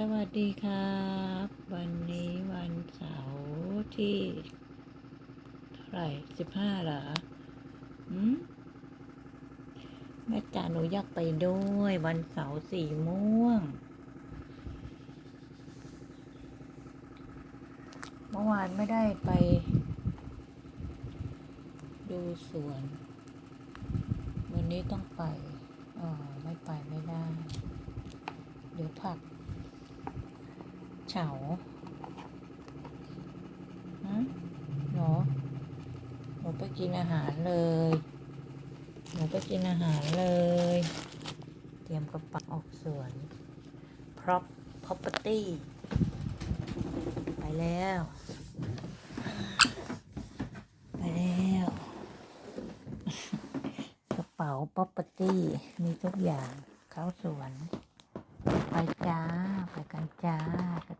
สวัสดีครับ วันนี้วันเสาร์ที่เท่าไหร่สิบห้าเหรอหืมแม่จ๋าหนูอยากไปด้วยวันเสาร์สีม่วง เมื่อวานไม่ได้ไป ดูสวน วันนี้ต้องไปอ๋อไม่ไปไม่ได้ เดี๋ยวผัก เฉาฮะหนูหนูไปกินอาหารเลย หนูไปกินอาหารเลย เตรียมกระเป๋าออกสวน prop property ไปแล้ว ไปแล้ว กระเป๋า property มีทุกอย่างเข้าสวน ไปจ้า ไปกันจ้า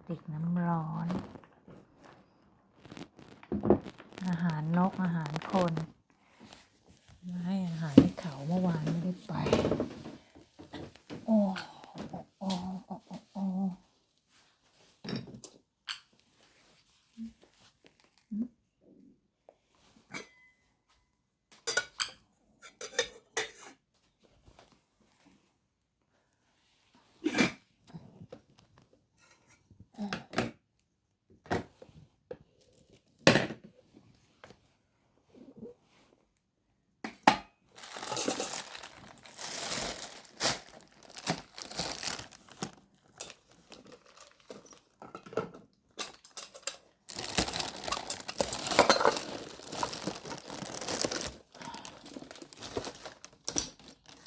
ติกน้ำร้อน อาหารนกอาหารคนมาให้อาหารให้เขาเมื่อวานไม่ได้ไป โอ้โอ้โอ้โอ้โอ้โอ้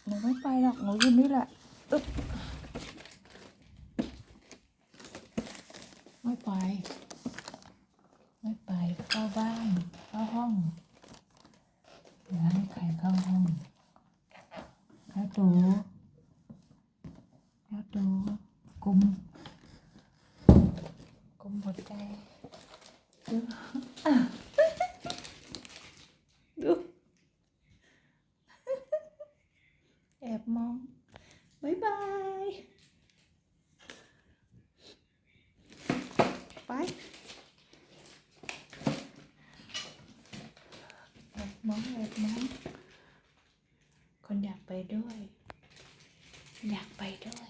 หนูไม่ไป หรอกหนูอยู่นี่แหละอึ๊บไม่ไป ไม่ไปเข้าบ้านเข้าห้องอย่าให้ใครเข้าห้องแล้วตูแล้วตูกุมกุมหัวใจดูอะดู แอบมองบายบาย ไป แอบ มองแอบมองคนอยากไปด้วย อยากไปด้วย